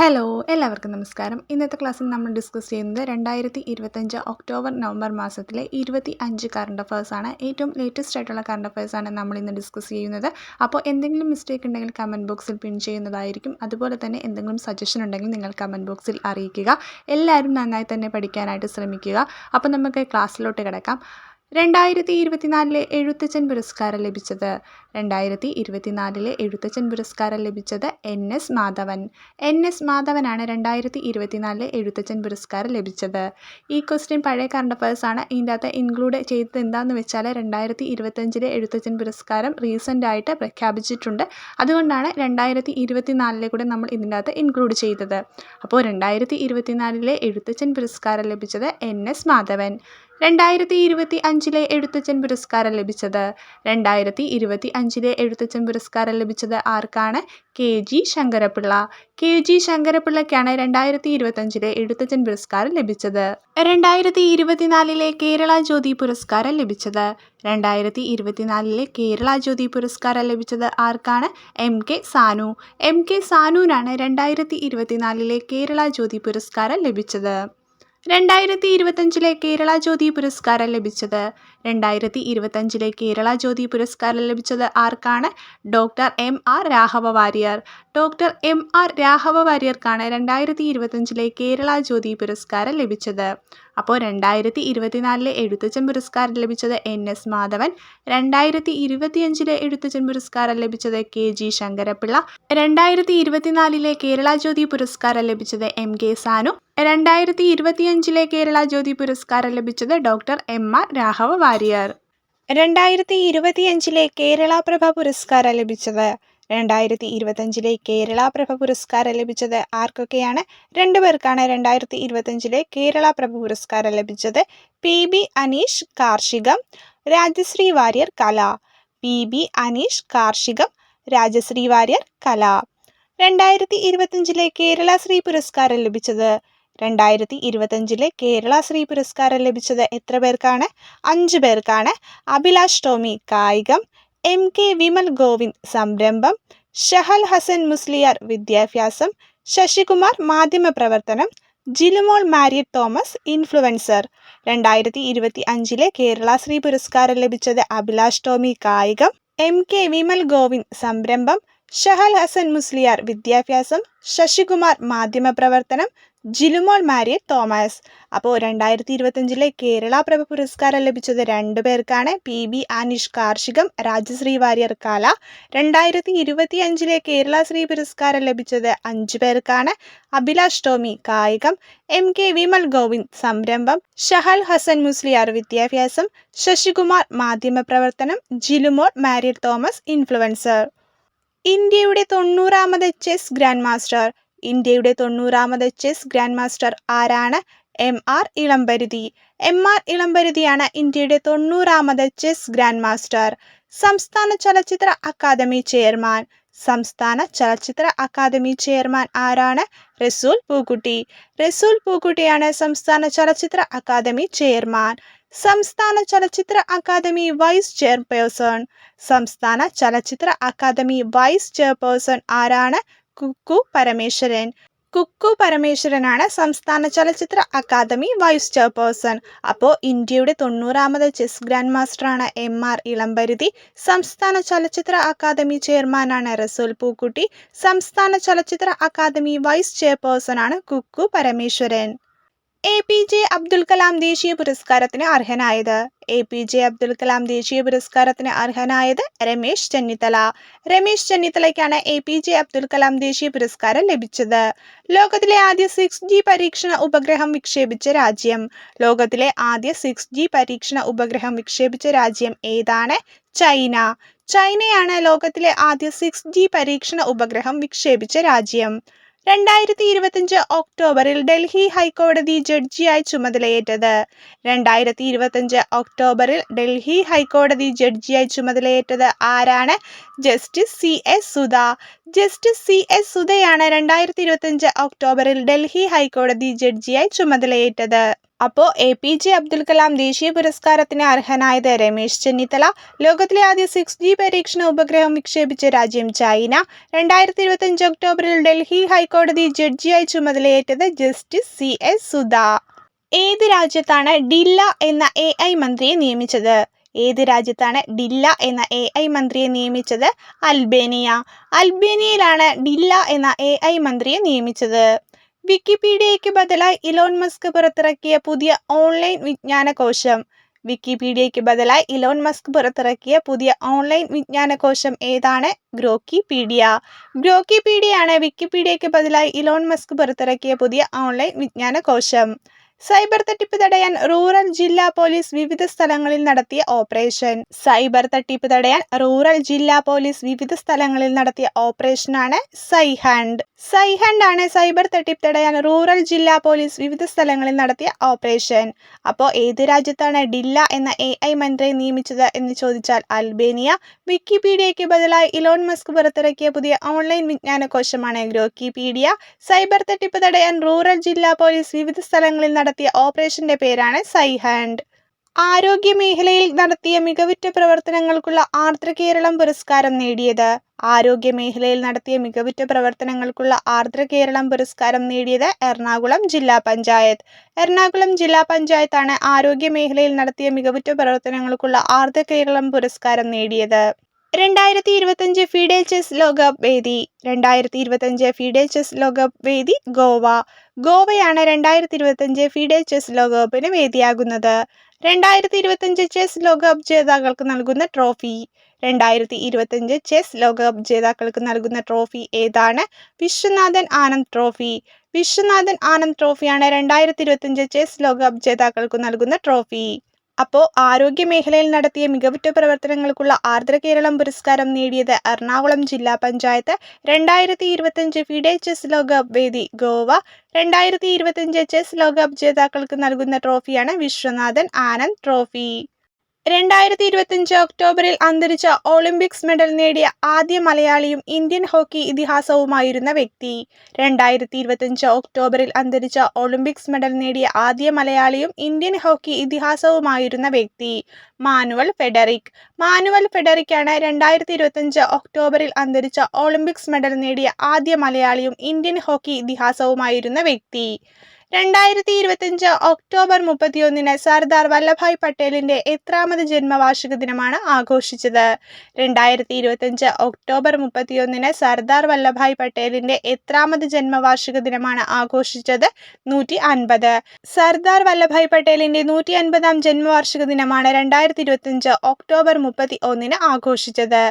Hello എല്ലാവർക്കും നമസ്കാരം. ഇന്നത്തെ ക്ലാസ്സിൽ നമ്മൾ ഡിസ്കസ് ചെയ്യുന്നത് രണ്ടായിരത്തി ഇരുപത്തഞ്ച് ഒക്ടോബർ നവംബർ മാസത്തിലെ ഇരുപത്തി അഞ്ച് കറണ്ട് അഫയേഴ്സാണ് ഏറ്റവും ലേറ്റസ്റ്റ് ആയിട്ടുള്ള കറണ്ട് അഫയേഴ്സാണ് നമ്മൾ ഇന്ന് ഡിസ്കസ് ചെയ്യുന്നത്. അപ്പോൾ എന്തെങ്കിലും മിസ്റ്റേക്ക് ഉണ്ടെങ്കിൽ കമന്റ് ബോക്സിൽ പിൻ ചെയ്യുന്നതായിരിക്കും. അതുപോലെ തന്നെ എന്തെങ്കിലും സജഷൻ ഉണ്ടെങ്കിൽ നിങ്ങൾ കമന്റ് ബോക്സിൽ അറിയിക്കുക. എല്ലാവരും നന്നായി തന്നെ പഠിക്കാനായിട്ട് ശ്രമിക്കുക. അപ്പോൾ നമുക്ക് ക്ലാസ്സിലോട്ട് കിടക്കാം. രണ്ടായിരത്തി ഇരുപത്തിനാലിലെ എഴുത്തച്ഛൻ പുരസ്കാരം ലഭിച്ചത്. രണ്ടായിരത്തി ഇരുപത്തിനാലിലെ എഴുത്തച്ഛൻ പുരസ്കാരം ലഭിച്ചത് N S Madhavan. N S മാധവനാണ് രണ്ടായിരത്തി ഇരുപത്തിനാലിലെ എഴുത്തച്ഛൻ പുരസ്കാരം ലഭിച്ചത്. ഈ ക്വസ്റ്റ്യൻ പഴയ കറണ്ട് അഫയേഴ്സ് ആണ്. ഇതിന്റെ അകത്ത് ഇൻക്ലൂഡ് ചെയ്തത് എന്താണെന്ന് വെച്ചാൽ രണ്ടായിരത്തി ഇരുപത്തഞ്ചിലെ എഴുത്തച്ഛൻ പുരസ്കാരം റീസെന്റ് ആയിട്ട് പ്രഖ്യാപിച്ചിട്ടുണ്ട്. അതുകൊണ്ടാണ് രണ്ടായിരത്തി ഇരുപത്തിനാലിലെ കൂടെ നമ്മൾ ഇതിന്റെ അകത്ത് ഇൻക്ലൂഡ് ചെയ്തത്. അപ്പോൾ രണ്ടായിരത്തി ഇരുപത്തിനാലിലെ എഴുത്തച്ഛൻ പുരസ്കാരം ലഭിച്ചത് എൻ എസ് മാധവൻ. രണ്ടായിരത്തി ഇരുപത്തി അഞ്ചിലെ എഴുത്തച്ഛൻ പുരസ്കാരം ലഭിച്ചത്. രണ്ടായിരത്തി ഇരുപത്തി അഞ്ചിലെ എഴുത്തച്ഛൻ പുരസ്കാരം ലഭിച്ചത് ആർക്കാണ്? K. G. Sankarappillai. K. G. ശങ്കരപ്പിള്ളയ്ക്കാണ് രണ്ടായിരത്തി ഇരുപത്തഞ്ചിലെ എഴുത്തച്ഛൻ പുരസ്കാരം ലഭിച്ചത്. രണ്ടായിരത്തി ഇരുപത്തിനാലിലെ കേരള ജ്യോതി പുരസ്കാരം ലഭിച്ചത്. രണ്ടായിരത്തി ഇരുപത്തിനാലിലെ കേരള ജ്യോതി പുരസ്കാരം ലഭിച്ചത് ആർക്കാണ്? M. K. Sanu. M. K. സാനുവിനാണ് രണ്ടായിരത്തി ഇരുപത്തിനാലിലെ കേരള ജ്യോതി പുരസ്കാരം ലഭിച്ചത്. രണ്ടായിരത്തി ഇരുപത്തഞ്ചിലെ കേരള ജ്യോതി പുരസ്കാരം ലഭിച്ചത്. രണ്ടായിരത്തി ഇരുപത്തഞ്ചിലെ കേരള ജ്യോതി പുരസ്കാരം ലഭിച്ചത് ആർക്കാണ്? Doctor M R Raghava Warrier. Doctor M R Raghava വാര്യർക്കാണ് രണ്ടായിരത്തി ഇരുപത്തഞ്ചിലെ കേരള ജ്യോതി പുരസ്കാരം ലഭിച്ചത്. അപ്പോൾ രണ്ടായിരത്തി ഇരുപത്തിനാലിലെ എഴുത്തച്ഛൻ പുരസ്കാരം ലഭിച്ചത് എൻ എസ് മാധവൻ രണ്ടായിരത്തി ഇരുപത്തിയഞ്ചിലെ എഴുത്തച്ഛൻ പുരസ്കാരം ലഭിച്ചത് കെ ജി ശങ്കരപ്പിള്ള രണ്ടായിരത്തി ഇരുപത്തിനാലിലെ കേരള ജ്യോതി പുരസ്കാരം ലഭിച്ചത് എം കെ സാനു രണ്ടായിരത്തി ഇരുപത്തിയഞ്ചിലെ കേരള ജ്യോതി പുരസ്കാരം ലഭിച്ചത് doctor M R Raghava Warrier. രണ്ടായിരത്തി ഇരുപത്തിയഞ്ചിലെ കേരള പ്രഭ പുരസ്കാരം ലഭിച്ചത് രണ്ടായിരത്തി ഇരുപത്തഞ്ചിലെ കേരള പ്രഭ പുരസ്കാരം ലഭിച്ചത് ആർക്കൊക്കെയാണ്? രണ്ടുപേർക്കാണ് രണ്ടായിരത്തി ഇരുപത്തഞ്ചിലെ കേരള പ്രഭ പുരസ്കാരം ലഭിച്ചത് പി ബി അനീഷ് കാർഷികം രാജശ്രീ വാര്യർ കല. പി ബി അനീഷ് കാർഷികം രാജശ്രീ വാര്യർ കല. രണ്ടായിരത്തി ഇരുപത്തഞ്ചിലെ കേരള ശ്രീ പുരസ്കാരം ലഭിച്ചത്? രണ്ടായിരത്തി ഇരുപത്തഞ്ചിലെ കേരള ശ്രീ പുരസ്കാരം ലഭിച്ചത് എത്ര പേർക്കാണ്? അഞ്ച് പേർക്കാണ്. അഭിലാഷ് ടോമി കായികം എം കെ വിമൽ ഗോവിന്ദ് സംരംഭം ഷഹൽ ഹസൻ മുസ്ലിയാർ വിദ്യാഭ്യാസം ശശികുമാർ മാധ്യമപ്രവർത്തനം ജിലുമോൾ മാരിയറ്റ് തോമസ് ഇൻഫ്ലുവൻസർ. രണ്ടായിരത്തി ഇരുപത്തി അഞ്ചിലെ കേരള ശ്രീ പുരസ്കാരം ലഭിച്ചത് അഭിലാഷ് ടോമി കായികം. എം കെ വിമൽ ഗോവിന്ദ് സംരംഭം ഷഹൽ ഹസൻ മുസ്ലിയാർ വിദ്യാഭ്യാസം ശശികുമാർ മാധ്യമപ്രവർത്തനം ജിലുമോൾ മാരിയ തോമസ്. അപ്പോൾ രണ്ടായിരത്തി ഇരുപത്തഞ്ചിലെ കേരള പ്രഭ പുരസ്കാരം ലഭിച്ചത് രണ്ടു പേർക്കാണ്. പി ബി ആനിഷ് കാർഷികം രാജശ്രീ വാര്യർ കാല. രണ്ടായിരത്തി ഇരുപത്തി അഞ്ചിലെ കേരള ശ്രീ പുരസ്കാരം ലഭിച്ചത് അഞ്ചു പേർക്കാണ്. അഭിലാഷ് ടോമി കായികം. എം കെ വിമൽ ഗോവിന്ദ് സംരംഭം. ഷഹൽ ഹസൻ മുസ്ലിയാർ വിദ്യാഭ്യാസം. ശശികുമാർ മാധ്യമ പ്രവർത്തനം ജിലുമോൾ മാരിയർ തോമസ് ഇൻഫ്ലുവൻസർ. ഇന്ത്യയുടെ തൊണ്ണൂറാമത് ചെസ് ഗ്രാൻഡ് മാസ്റ്റർ ഇന്ത്യയുടെ തൊണ്ണൂറാമത് ചെസ് ഗ്രാൻഡ് മാസ്റ്റർ ആരാണ്? M R Ilamparithi M R ഇളംപരുതിയാണ് ഇന്ത്യയുടെ തൊണ്ണൂറാമത് ചെസ് ഗ്രാൻഡ് മാസ്റ്റർ. സംസ്ഥാന ചലച്ചിത്ര അക്കാദമി ചെയർമാൻ. സംസ്ഥാന ചലച്ചിത്ര അക്കാദമി ചെയർമാൻ ആരാണ്? റസൂൽ പൂക്കുട്ടി. റസൂൽ പൂക്കുട്ടിയാണ് സംസ്ഥാന ചലച്ചിത്ര അക്കാദമി ചെയർമാൻ. സംസ്ഥാന ചലച്ചിത്ര അക്കാദമി വൈസ് ചെയർപേഴ്സൺ. സംസ്ഥാന ചലച്ചിത്ര അക്കാദമി വൈസ് ചെയർപേഴ്സൺ ആരാണ്? കുക്കു പരമേശ്വരൻ കുക്കു പരമേശ്വരനാണ് സംസ്ഥാന ചലച്ചിത്ര അക്കാദമി വൈസ് ചെയർപേഴ്സൺ. അപ്പോൾ ഇന്ത്യയുടെ തൊണ്ണൂറാമത് ചെസ് ഗ്രാൻഡ് മാസ്റ്ററാണ് എം ആർ ഇളംപരുതി സംസ്ഥാന ചലച്ചിത്ര അക്കാദമി ചെയർമാനാണ് റസൂൽ പൂക്കുട്ടി. സംസ്ഥാന ചലച്ചിത്ര academy vice ചെയർപേഴ്സണാണ് Kukku Parameswaran. A P J Abdul Kalam ദേശീയ പുരസ്കാരത്തിന് അർഹനായത്. A P J Abdul Kalam ദേശീയ പുരസ്കാരത്തിന് അർഹനായത് Ramesh Chennithala. Ramesh ചെന്നിത്തലയ്ക്കാണ് A P J Abdul Kalam ദേശീയ പുരസ്കാരം ലഭിച്ചത്. ലോകത്തിലെ ആദ്യ സിക്സ് ജി പരീക്ഷണ ഉപഗ്രഹം വിക്ഷേപിച്ച രാജ്യം. ലോകത്തിലെ ആദ്യ സിക്സ് ജി പരീക്ഷണ ഉപഗ്രഹം വിക്ഷേപിച്ച രാജ്യം ഏതാണ്? ചൈന. ചൈനയാണ് ലോകത്തിലെ ആദ്യ സിക്സ് ജി പരീക്ഷണ ഉപഗ്രഹം വിക്ഷേപിച്ച രാജ്യം. രണ്ടായിരത്തി ഇരുപത്തിയഞ്ച് ഒക്ടോബറിൽ ഡൽഹി ഹൈക്കോടതി ജഡ്ജിയായി ചുമതലയേറ്റത്. രണ്ടായിരത്തി ഇരുപത്തിയഞ്ച് ഒക്ടോബറിൽ ഡൽഹി ഹൈക്കോടതി ജഡ്ജിയായി ചുമതലയേറ്റത് ആരാണ്? Justice C S Sudha. Justice C S സുധയാണ് രണ്ടായിരത്തി ഇരുപത്തിയഞ്ച് ഒക്ടോബറിൽ ഡൽഹി ഹൈക്കോടതി ജഡ്ജിയായി ചുമതലയേറ്റത്. അപ്പോൾ A P J Abdul Kalam ദേശീയ പുരസ്കാരത്തിന് അർഹനായത് രമേശ് ചെന്നിത്തല. ലോകത്തിലെ ആദ്യ സിക്സ് ജി പരീക്ഷണ ഉപഗ്രഹം വിക്ഷേപിച്ച രാജ്യം ചൈന. രണ്ടായിരത്തി ഇരുപത്തഞ്ച് ഒക്ടോബറിൽ ഡൽഹി ഹൈക്കോടതി ജഡ്ജിയായി ചുമതലയേറ്റത് ജസ്റ്റിസ് സി എസ് സുധ. ഏത് രാജ്യത്താണ് ഡില്ല എന്ന എ ഐ മന്ത്രിയെ നിയമിച്ചത്? ഏത് രാജ്യത്താണ് ഡില്ല എന്ന എ ഐ മന്ത്രിയെ നിയമിച്ചത്? അൽബേനിയ. അൽബേനിയയിലാണ് ഡില്ല എന്ന എ ഐ മന്ത്രിയെ നിയമിച്ചത്. വിക്കിപീഡിയയ്ക്ക് ബദലായി ഇലോൺ മസ്ക് പുറത്തിറക്കിയ പുതിയ ഓൺലൈൻ വിജ്ഞാനകോശം. വിക്കിപീഡിയയ്ക്ക് ബദലായി ഇലോൺ മസ്ക് പുറത്തിറക്കിയ പുതിയ ഓൺലൈൻ വിജ്ഞാനകോശം ഏതാണ്? ഗ്രോക്കിപീഡിയ. ആണ് വിക്കിപീഡിയയ്ക്ക് ബദലായി ഇലോൺ മസ്ക് പുറത്തിറക്കിയ പുതിയ ഓൺലൈൻ വിജ്ഞാനകോശം. സൈബർ തട്ടിപ്പ് തടയാൻ റൂറൽ ജില്ലാ പോലീസ് വിവിധ സ്ഥലങ്ങളിൽ നടത്തിയ ഓപ്പറേഷൻ. സൈബർ തട്ടിപ്പ് തടയാൻ റൂറൽ ജില്ലാ പോലീസ് വിവിധ സ്ഥലങ്ങളിൽ നടത്തിയ ഓപ്പറേഷനാണ് സൈഹാൻഡ് സൈഹാൻഡ് ആണ് സൈബർ തട്ടിപ്പ് തടയാൻ റൂറൽ ജില്ലാ പോലീസ് വിവിധ സ്ഥലങ്ങളിൽ നടത്തിയ ഓപ്പറേഷൻ. അപ്പോൾ ഏത് രാജ്യത്താണ് ഡില്ല എന്ന എ ഐ മന്ത്രിയെ നിയമിച്ചത് എന്ന് ചോദിച്ചാൽ അൽബേനിയ വിക്കിപീഡിയയ്ക്ക് ബദലായി ഇലോൺ മസ്ക് പുറത്തിറക്കിയ പുതിയ ഓൺലൈൻ വിജ്ഞാനകോശമാണ് ഗ്രോക്കിപീഡിയ. സൈബർ തട്ടിപ്പ് തടയാൻ റൂറൽ ജില്ലാ പോലീസ് വിവിധ സ്ഥലങ്ങളിൽ നടത്തിയ ഓപ്പറേഷന്റെ പേരാണ് സൈഹാൻഡ് ആരോഗ്യ മേഖലയിൽ നടത്തിയ മികവുറ്റ പ്രവർത്തനങ്ങൾക്കുള്ള ആർദ്ര കേരളം പുരസ്കാരം നേടിയത്. ആരോഗ്യ മേഖലയിൽ നടത്തിയ മികവുറ്റ പ്രവർത്തനങ്ങൾക്കുള്ള ആർദ്ര കേരളം പുരസ്കാരം നേടിയത് എറണാകുളം ജില്ലാ പഞ്ചായത്ത്. എറണാകുളം ജില്ലാ പഞ്ചായത്താണ് ആരോഗ്യ മേഖലയിൽ നടത്തിയ മികവുറ്റ പ്രവർത്തനങ്ങൾക്കുള്ള ആർദ്ര കേരളം പുരസ്കാരം നേടിയത്. രണ്ടായിരത്തി ഇരുപത്തഞ്ച് ഫിഡെ ചെസ് ലോകകപ്പ് വേദി രണ്ടായിരത്തി ഇരുപത്തഞ്ച് ഫിഡെ ചെസ് ലോകകപ്പ് വേദി ഗോവ. ഗോവയാണ് രണ്ടായിരത്തി ഇരുപത്തഞ്ച് ഫിഡെ ചെസ് ലോകകപ്പിന് വേദിയാകുന്നത്. രണ്ടായിരത്തി ഇരുപത്തഞ്ച് ചെസ് ലോകകപ്പ് ജേതാക്കൾക്ക് നൽകുന്ന ട്രോഫി. രണ്ടായിരത്തി ഇരുപത്തഞ്ച് ചെസ് ലോകകപ്പ് ജേതാക്കൾക്ക് നൽകുന്ന ട്രോഫി ഏതാണ്? വിശ്വനാഥൻ ആനന്ദ് ട്രോഫി. വിശ്വനാഥൻ ആനന്ദ് ട്രോഫിയാണ് രണ്ടായിരത്തി ഇരുപത്തഞ്ച് ചെസ് ലോകകപ്പ് ജേതാക്കൾക്ക് നൽകുന്ന ട്രോഫി. അപ്പോൾ ആരോഗ്യ മേഖലയിൽ നടത്തിയ മികവുറ്റ പ്രവർത്തനങ്ങൾക്കുള്ള ആർദ്ര കേരളം പുരസ്കാരം നേടിയത് എറണാകുളം ജില്ലാ പഞ്ചായത്ത്. രണ്ടായിരത്തി ഇരുപത്തഞ്ച് ഫിഡെ ചെസ് ലോകകപ്പ് വേദി ഗോവ. രണ്ടായിരത്തി ഇരുപത്തഞ്ച് ചെസ് ലോകകപ്പ് ജേതാക്കൾക്ക് നൽകുന്ന ട്രോഫിയാണ് വിശ്വനാഥൻ ആനന്ദ് ട്രോഫി. രണ്ടായിരത്തി ഇരുപത്തഞ്ച് ഒക്ടോബറിൽ അന്തരിച്ച ഒളിമ്പിക്സ് മെഡൽ നേടിയ ആദ്യ മലയാളിയും ഇന്ത്യൻ ഹോക്കി ഇതിഹാസവുമായിരുന്ന വ്യക്തി. രണ്ടായിരത്തി ഇരുപത്തഞ്ച് ഒക്ടോബറിൽ അന്തരിച്ച ഒളിമ്പിക്സ് മെഡൽ നേടിയ ആദ്യ മലയാളിയും ഇന്ത്യൻ ഹോക്കി ഇതിഹാസവുമായിരുന്ന വ്യക്തി മാനുവൽ ഫെഡറിക്. മാനുവൽ ഫെഡറിക്കാണ് രണ്ടായിരത്തി ഇരുപത്തിയഞ്ച് ഒക്ടോബറിൽ അന്തരിച്ച ഒളിമ്പിക്സ് മെഡൽ നേടിയ ആദ്യ മലയാളിയും ഇന്ത്യൻ ഹോക്കി ഇതിഹാസവുമായിരുന്ന വ്യക്തി. രണ്ടായിരത്തി ഇരുപത്തിയഞ്ച് ഒക്ടോബർ മുപ്പത്തിയൊന്നിന് സർദാർ വല്ലഭായ് പട്ടേലിന്റെ എത്രാമത് ജന്മവാർഷിക ദിനമാണ് ആഘോഷിച്ചത്. രണ്ടായിരത്തി ഇരുപത്തിയഞ്ച് ഒക്ടോബർ മുപ്പത്തിയൊന്നിന് സർദാർ വല്ലഭായ് പട്ടേലിന്റെ എത്രാമത് ജന്മവാർഷിക ദിനമാണ് ആഘോഷിച്ചത് നൂറ്റി അൻപത് സർദാർ വല്ലഭായ് പട്ടേലിന്റെ നൂറ്റി അൻപതാം ജന്മവാർഷിക ദിനമാണ് രണ്ടായിരത്തി ഇരുപത്തഞ്ച് ഒക്ടോബർ മുപ്പത്തി ഒന്നിന് ആഘോഷിച്ചത്.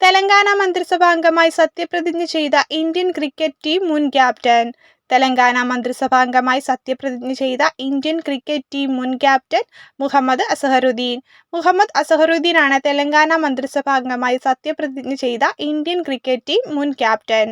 തെലങ്കാന മന്ത്രിസഭാംഗമായി സത്യപ്രതിജ്ഞ ചെയ്ത ഇന്ത്യൻ ക്രിക്കറ്റ് ടീം മുൻ ക്യാപ്റ്റൻ. തെലങ്കാന മന്ത്രിസഭാംഗമായി സത്യപ്രതിജ്ഞ ചെയ്ത ഇന്ത്യൻ ക്രിക്കറ്റ് ടീം മുൻ ക്യാപ്റ്റൻ മുഹമ്മദ് അസഹറുദ്ദീൻ. മുഹമ്മദ് അസഹറുദ്ദീനാണ് തെലങ്കാന മന്ത്രിസഭാംഗമായി സത്യപ്രതിജ്ഞ ചെയ്ത ഇന്ത്യൻ ക്രിക്കറ്റ് ടീം മുൻ ക്യാപ്റ്റൻ.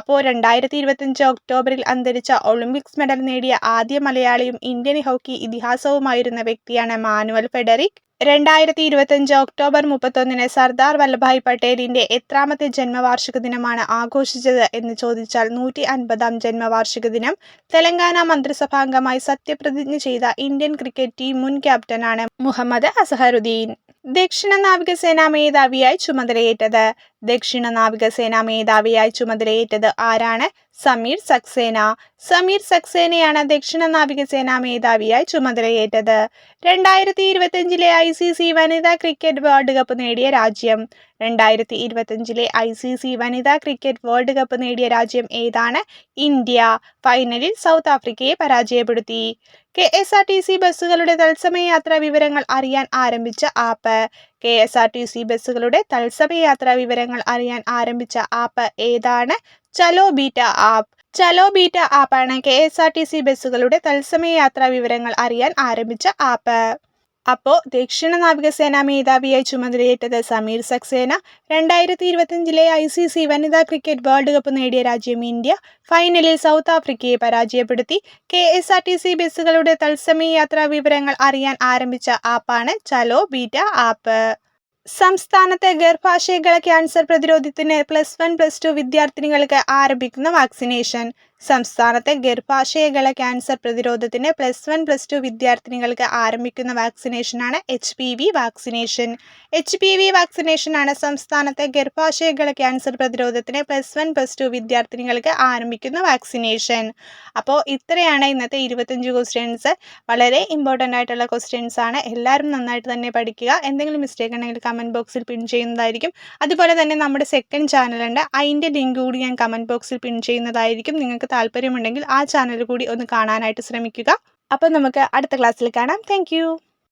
അപ്പോൾ രണ്ടായിരത്തി ഇരുപത്തഞ്ച് ഒക്ടോബറിൽ അന്തരിച്ച ഒളിമ്പിക്സ് മെഡൽ നേടിയ ആദ്യ മലയാളിയും ഇന്ത്യൻ ഹോക്കി ഇതിഹാസവുമായിരുന്ന വ്യക്തിയാണ് മാനുവൽ ഫെഡറിക്. രണ്ടായിരത്തി ഇരുപത്തഞ്ച് ഒക്ടോബർ മുപ്പത്തൊന്നിന് സർദാർ വല്ലഭായ് പട്ടേലിന്റെ എത്രാമത്തെ ജന്മവാർഷിക ദിനമാണ് ആഘോഷിച്ചത് എന്ന് ചോദിച്ചാൽ നൂറ്റി അൻപതാം ജന്മവാർഷിക ദിനം തെലങ്കാന മന്ത്രിസഭാംഗമായി സത്യപ്രതിജ്ഞ ചെയ്ത ഇന്ത്യൻ ക്രിക്കറ്റ് ടീം മുൻ ക്യാപ്റ്റനാണ് മുഹമ്മദ് അസഹറുദ്ദീൻ. ദക്ഷിണ നാവികസേനാ മേധാവിയായി ചുമതലയേറ്റത് ദക്ഷിണ നാവികസേനാ മേധാവിയായി ചുമതലയേറ്റത് ആരാണ്? സമീർ സക്സേന. സമീർ സക്സേനയാണ് ദക്ഷിണ നാവികസേനാ മേധാവിയായി ചുമതലയേറ്റത്. രണ്ടായിരത്തി ഇരുപത്തിയഞ്ചിലെ ഐ സി സി വനിതാ ക്രിക്കറ്റ് വേൾഡ് കപ്പ് നേടിയ രാജ്യം. രണ്ടായിരത്തി ഇരുപത്തിയഞ്ചിലെ ഐ സി സി വനിതാ ക്രിക്കറ്റ് വേൾഡ് കപ്പ് നേടിയ രാജ്യം ഏതാണ്? ഇന്ത്യ. ഫൈനലിൽ സൗത്ത് ആഫ്രിക്കയെ പരാജയപ്പെടുത്തി. K S R T C ബസ്സുകളുടെ തത്സമയ യാത്രാ വിവരങ്ങൾ അറിയാൻ ആരംഭിച്ച app. K S R T C ബസ്സുകളുടെ തത്സമയ യാത്രാ വിവരങ്ങൾ അറിയാൻ ആരംഭിച്ച ആപ്പ് ഏതാണ്? Chalo beta app. Chalo beta ആപ്പാണ് K S R T C ബസ്സുകളുടെ തത്സമയ യാത്രാ വിവരങ്ങൾ അറിയാൻ ആരംഭിച്ച ആപ്പ്. അപ്പോൾ ദക്ഷിണ നാവികസേനാ മേധാവിയായി ചുമതലയേറ്റത് സമീർ സക്സേന. രണ്ടായിരത്തി ഇരുപത്തിയഞ്ചിലെ ഐ സി സി വനിതാ ക്രിക്കറ്റ് വേൾഡ് കപ്പ് നേടിയ രാജ്യം ഇന്ത്യ. ഫൈനലിൽ സൗത്ത് ആഫ്രിക്കയെ പരാജയപ്പെടുത്തി. K S R T C ബസ്സുകളുടെ തത്സമയ യാത്രാ വിവരങ്ങൾ അറിയാൻ ആരംഭിച്ച ആപ്പാണ് ചലോ ബീറ്റ ആപ്പ്. സംസ്ഥാനത്തെ ഗർഭാശയകള ക്യാൻസർ പ്രതിരോധത്തിന് പ്ലസ് വൺ പ്ലസ് ടു വിദ്യാർത്ഥിനികൾക്ക് ആരംഭിക്കുന്ന വാക്സിനേഷൻ. സംസ്ഥാനത്തെ ഗർഭാശയകള ക്യാൻസർ പ്രതിരോധത്തിന് പ്ലസ് വൺ പ്ലസ് ടു വിദ്യാർത്ഥിനികൾക്ക് ആരംഭിക്കുന്ന വാക്സിനേഷനാണ് H P V vaccination. H P V വാക്സിനേഷനാണ് സംസ്ഥാനത്തെ ഗർഭാശയകള ക്യാൻസർ പ്രതിരോധത്തിന് പ്ലസ് വൺ പ്ലസ് ടു വിദ്യാർത്ഥിനികൾക്ക് ആരംഭിക്കുന്ന വാക്സിനേഷൻ. അപ്പോൾ ഇത്രയാണ് ഇന്നത്തെ ഇരുപത്തഞ്ച് ക്വസ്റ്റ്യൻസ് വളരെ ഇമ്പോർട്ടന്റ് ആയിട്ടുള്ള ക്വസ്റ്റ്യൻസ് ആണ്. എല്ലാവരും നന്നായിട്ട് തന്നെ പഠിക്കുക. എന്തെങ്കിലും മിസ്റ്റേക്ക് ഉണ്ടെങ്കിൽ കമന്റ് ബോക്സിൽ പിൻ ചെയ്യുന്നതായിരിക്കും. അതുപോലെ തന്നെ നമ്മുടെ സെക്കൻഡ് ചാനലുണ്ട് അതിന്റെ ലിങ്ക് കൂടി ഞാൻ കമന്റ് ബോക്സിൽ പിൻ ചെയ്യുന്നതായിരിക്കും. നിങ്ങൾക്ക് താല്പര്യമുണ്ടെങ്കിൽ ആ ചാനൽ കൂടി ഒന്ന് കാണാനായിട്ട് ശ്രമിക്കുക. അപ്പം നമുക്ക് അടുത്ത ക്ലാസ്സിൽ കാണാം. താങ്ക്